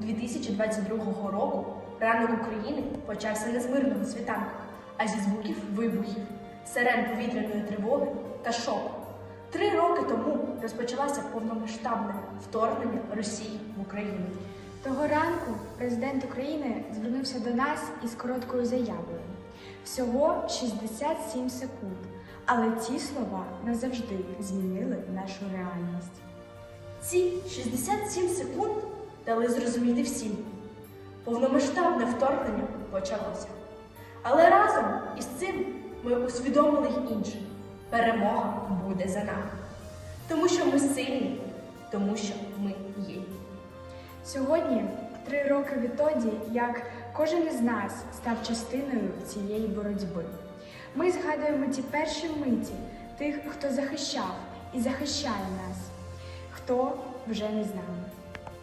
2022 року ранок України почався не з мирного світанку, а зі звуків вибухів, сирен повітряної тривоги та шоку. Три роки тому розпочалося повномасштабне вторгнення Росії в Україну. Того ранку президент України звернувся до нас із короткою заявою. Всього 67 секунд. Але ці слова назавжди змінили нашу реальність. Ці 67 секунд дали зрозуміти всім. Повномасштабне вторгнення почалося. Але разом із цим ми усвідомили інше. Перемога буде за нами. Тому що ми сильні, тому що ми є. Сьогодні три роки відтоді, як кожен із нас став частиною цієї боротьби. Ми згадуємо ті перші миті тих, хто захищав і захищає нас, хто вже не з нами.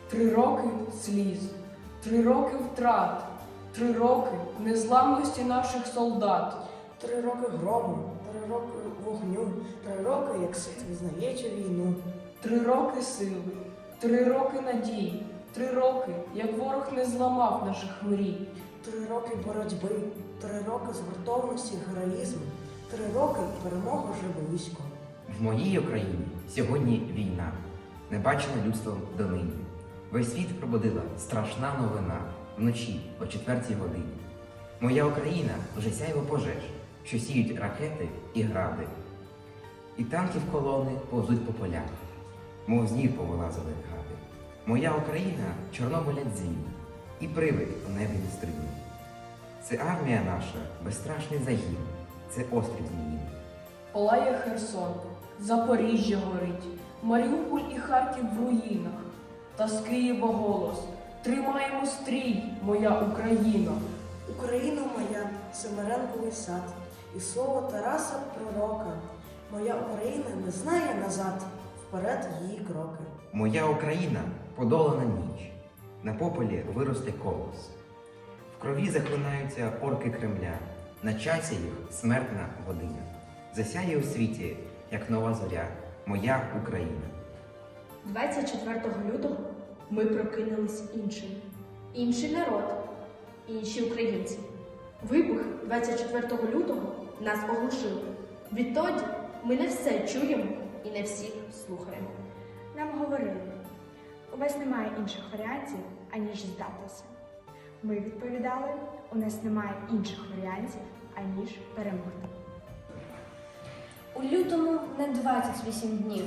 Три роки сліз, три роки втрат, три роки незламності наших солдат. Три роки грому, три роки вогню, три роки, як світ визнає цю війну. Три роки сили, три роки надій, три роки, як ворог не зламав наших мрій. Три роки боротьби, три роки згуртованості, героїзму, три роки перемога вже близько. В моїй Україні сьогодні війна, не бачила людство донині. Весь світ пробудила страшна новина вночі о четвертій годині. Моя Україна вже сяйво пожеж, що сіють ракети і гради. І танків колони повзуть по полях, мов з ніг повилазили гади. Моя Україна Чорнобиля дзвін, і привид у небі не стрибне. Це армія наша, безстрашний загін, це острів Зміїний. Палає Херсон, Запоріжжя горить, Маріуполь і Харків в руїнах. Та з Києва голос. Тримаємо стрій, моя Україна. Україна моя, Семеренковий сад, і слово Тараса Пророка. Моя Україна не знає назад, вперед її кроки. Моя Україна подолана ніч, на пополі виросте колос. В крові захлинаються орки Кремля, на часі їх смертна година. Засяє у світі, як нова зоря, моя Україна. 24 лютого ми прокинулись іншим. Інший народ, інші українці. Вибух 24 лютого нас оглушив. Відтоді ми не все чуємо і не всіх слухаємо. Нам говорили, у вас немає інших варіантів, аніж здатися. Ми відповідали, у нас немає інших варіантів, аніж перемогти. У лютому не 28 днів.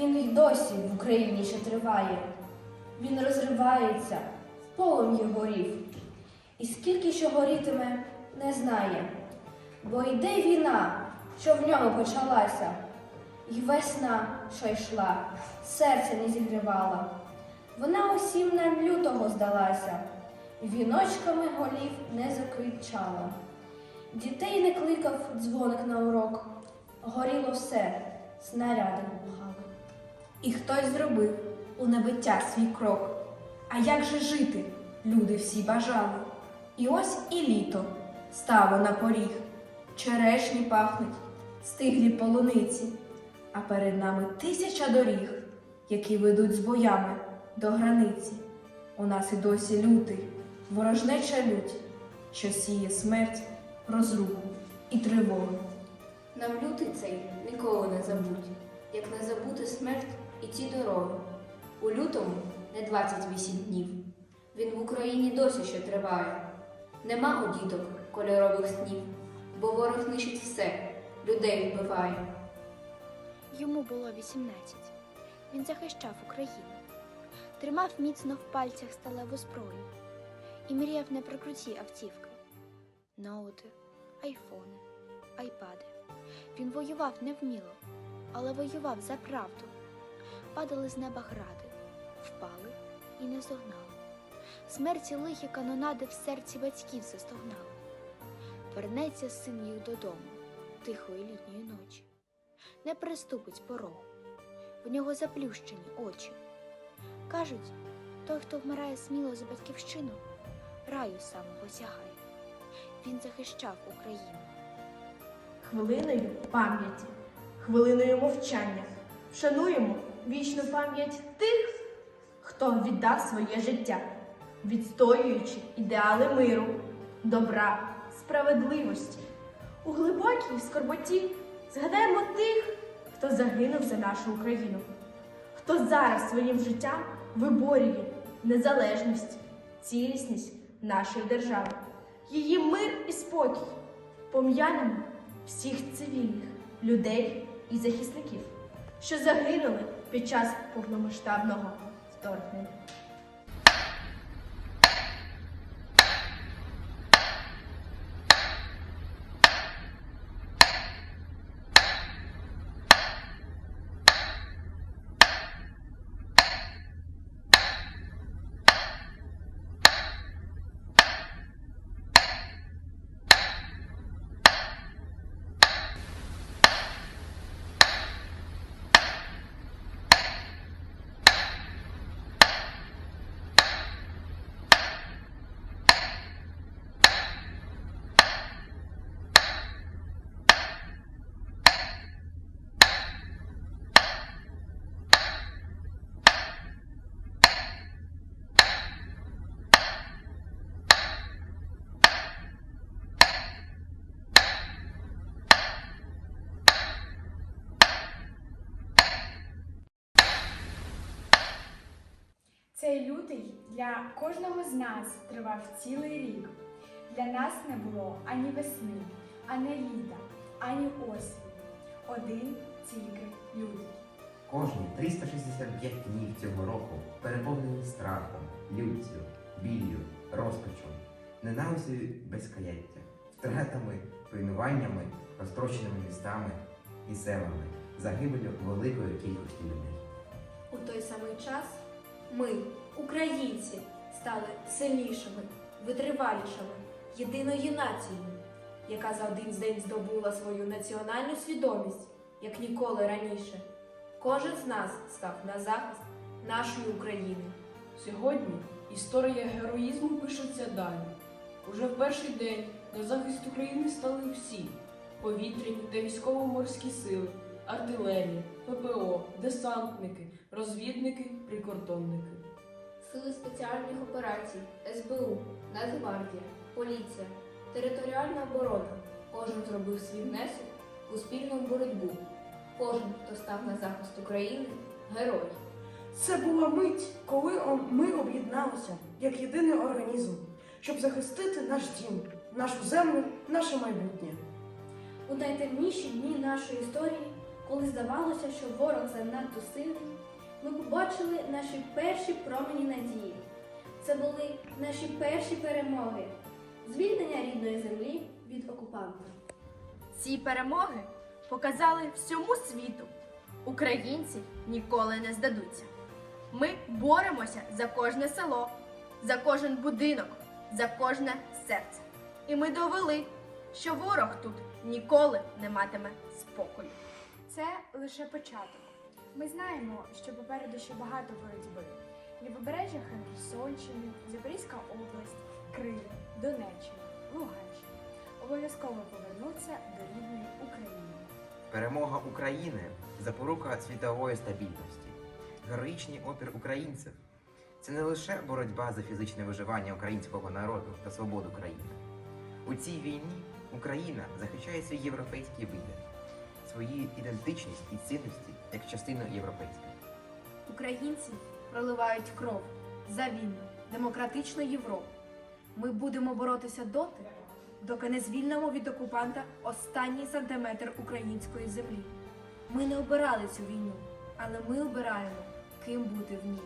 Він й досі в Україні ще триває. Він розривається, в полум'ї горів. І скільки ще горітиме, не знає. Бо йде війна, що в ньому почалася, І весна, що йшла, серце не зігрівала. Вона усім нам лютого здалася, і віночками голів не заквітчала. Дітей не кликав дзвоник на урок, горіло все, снаряди бухали. І хтось зробив у небиття свій крок. А як же жити? Люди всі бажали. І ось і літо стало на поріг. Черешні пахнуть, стиглі полуниці, а перед нами тисяча доріг, які ведуть з боями до границі. У нас і досі лютий, ворожнеча лють, що сіє смерть, розруху і тривогу. Нам лютий цей ніколи не забудь, як не забути смерть і ті дороги. У лютому не 28 днів. Він в Україні досі ще триває. Нема у діток кольорових снів, бо ворог нищить все, людей вбиває. Йому було 18. Він захищав Україну, тримав міцно в пальцях сталеву зброю і мріяв не про круті автівки, ноути, айфони, айпади. Він воював невміло, але воював за правду. Падали з неба гради, впали і не здогнали. Смерті лихі канонади в серці батьків застогнали. Вернеться син їх додому тихої літньої ночі не приступить порогу, в нього заплющені очі. Кажуть, той, хто вмирає сміло за батьківщину, раю самого сягає. Він захищав Україну. Хвилиною пам'яті, хвилиною мовчання вшануємо вічну пам'ять тих, хто віддав своє життя відстоюючи ідеали миру, добра, справедливості. У глибокій скорботі згадаємо тих, хто загинув за нашу Україну, хто зараз своїм життям виборює незалежність, цілісність нашої держави, її мир і спокій. Пом'янемо всіх цивільних людей і захисників, що загинули під час повномасштабного вторгнення. Цей лютий для кожного з нас тривав цілий рік. Для нас не було ані весни, ані літа, ані осені. Один тільки лютий. Кожні 365 днів цього року переповнені страхом, люттю, біллю, розпачом, ненавистю безкаяття, втратами, руйнуваннями, розтрощеними містами і селами, загибелю великої кількості людей. У той самий час ми, українці, стали сильнішими, витривалішими, єдиною нацією, яка за один день здобула свою національну свідомість, як ніколи раніше. Кожен з нас став на захист нашої України. Сьогодні історія героїзму пишеться далі. Уже в перший день на захист України стали всі повітряні та військово-морські сили, артилерія, ППО, десантники, розвідники, прикордонники. Сили спеціальних операцій, СБУ, Нацгвардія, поліція, територіальна оборона. Кожен зробив свій внесок у спільну боротьбу. Кожен, хто став на захист України, герой. Це була мить, коли ми об'єдналися як єдиний організм, щоб захистити наш дім, нашу землю, наше майбутнє. У найтемніші дні нашої історії, коли здавалося, що ворог занадто сильний, ми побачили наші перші промені надії. Це були наші перші перемоги, звільнення рідної землі від окупанта. Ці перемоги показали всьому світу. Українці ніколи не здадуться. Ми боремося за кожне село, за кожен будинок, за кожне серце. І ми довели, що ворог тут ніколи не матиме спокою. Це лише початок. Ми знаємо, що попереду ще багато боротьби. Лівобережжя Херсонщини, Запорізька область, Крим, Донеччина, Луганщина. Обов'язково повернуться до рідної України. Перемога України запорука світової стабільності. Героїчний опір українців це не лише боротьба за фізичне виживання українського народу та свободу країни. У цій війні Україна захищає свій європейський вибір, свою ідентичність і цінності як частину європейської. Українці проливають кров за вільну, демократичну Європу. Ми будемо боротися доти, доки не звільнимо від окупанта останній сантиметр української землі. Ми не обирали цю війну, але ми обираємо, ким бути в ній.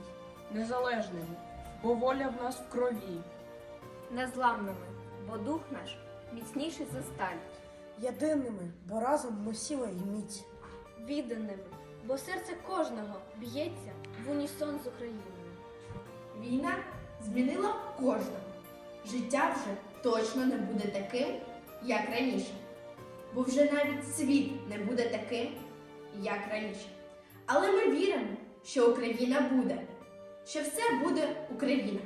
Незалежними, бо воля в нас в крові. Незламними, бо дух наш міцніший за сталь. Єдиними, бо разом ми сила й міць. Відданими, бо серце кожного б'ється в унісон з Україною. Війна змінила кожного. Життя вже точно не буде таким, як раніше. Бо вже навіть світ не буде таким, як раніше. Але ми віримо, що Україна буде, що все буде Україна.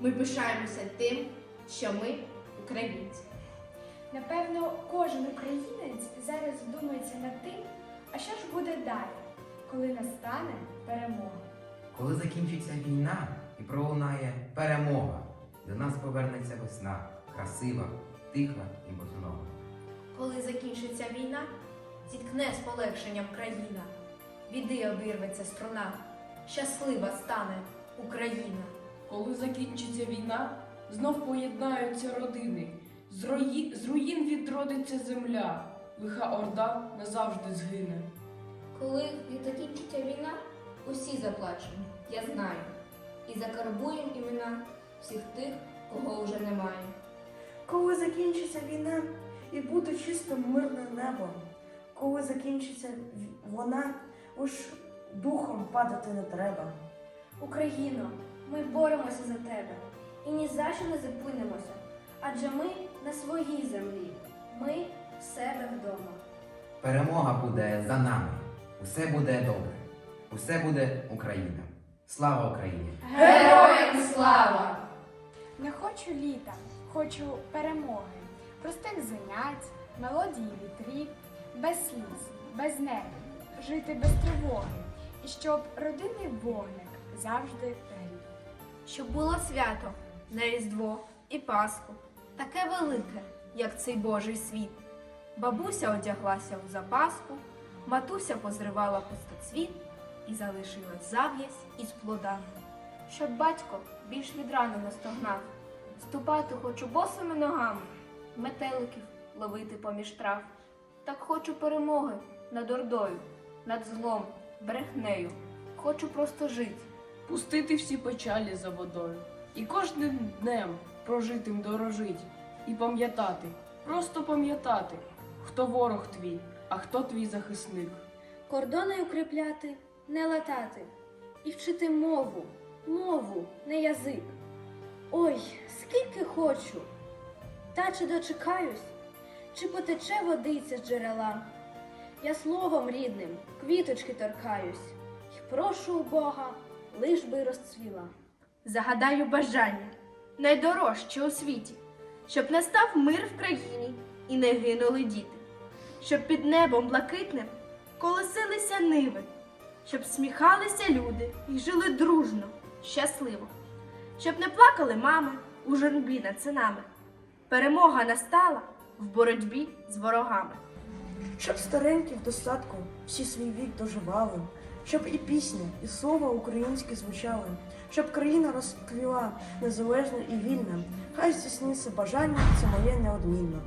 Ми пишаємося тим, що ми українці. Напевно, кожен українець зараз задумається над тим, а що ж буде далі, коли настане перемога. Коли закінчиться війна, і пролунає перемога. До нас повернеться весна, красива, тиха і босонога. Коли закінчиться війна, зіткне з полегшенням країна, біди обірветься струна, щаслива стане Україна. Коли закінчиться війна, знов поєднаються родини. З, рої... з руїн відродиться земля, лиха орда назавжди згине. Коли закінчиться війна, усі заплачемо, я знаю. І закарбуємо імена всіх тих, кого вже немає. Коли закінчиться війна і буде чистим мирне небо, коли закінчиться вона, уж духом падати не треба. Україно, ми боремося за тебе і ні за що не зупинимося, адже ми на своїй землі, ми в себе вдома. Перемога буде за нами. Усе буде добре. Усе буде Україна. Слава Україні! Героям слава! Не хочу літа, хочу перемоги, простих занять, мелодії вітрів, без сліз, без нервів, жити без тривоги, і щоб родинний вогник завжди грів. Щоб було свято на Різдво і Пасху, таке велике, як цей Божий світ. Бабуся одяглася у запаску, матуся позривала пустоцвіт і залишилась зав'язь із плодами. Щоб батько більш від рани не стогнав, ступати хочу босими ногами, метеликів ловити поміж трав. Так хочу перемоги над ордою, над злом, брехнею. Хочу просто жити. Пустити всі печалі за водою. І кожним днем прожитим дорожить. І пам'ятати, просто пам'ятати, хто ворог твій, а хто твій захисник. Кордони укріпляти, не латати, і вчити мову, мову, не язик. Ой, скільки хочу, та чи дочекаюсь, чи потече водиця з джерела. Я словом рідним квіточки торкаюсь, і прошу у Бога, лиш би розцвіла. Загадаю бажання, найдорожче у світі, щоб настав мир в країні і не гинули діти, щоб під небом блакитним колосилися ниви, щоб сміхалися люди і жили дружно, щасливо, щоб не плакали мами у журбі над синами. Перемога настала в боротьбі з ворогами. Щоб старенькі в достатку всі свій вік доживали, щоб і пісня, і слово українське звучали, щоб країна розквіла незалежна і вільна. Хай здійсниться бажання, це моє неодмінно.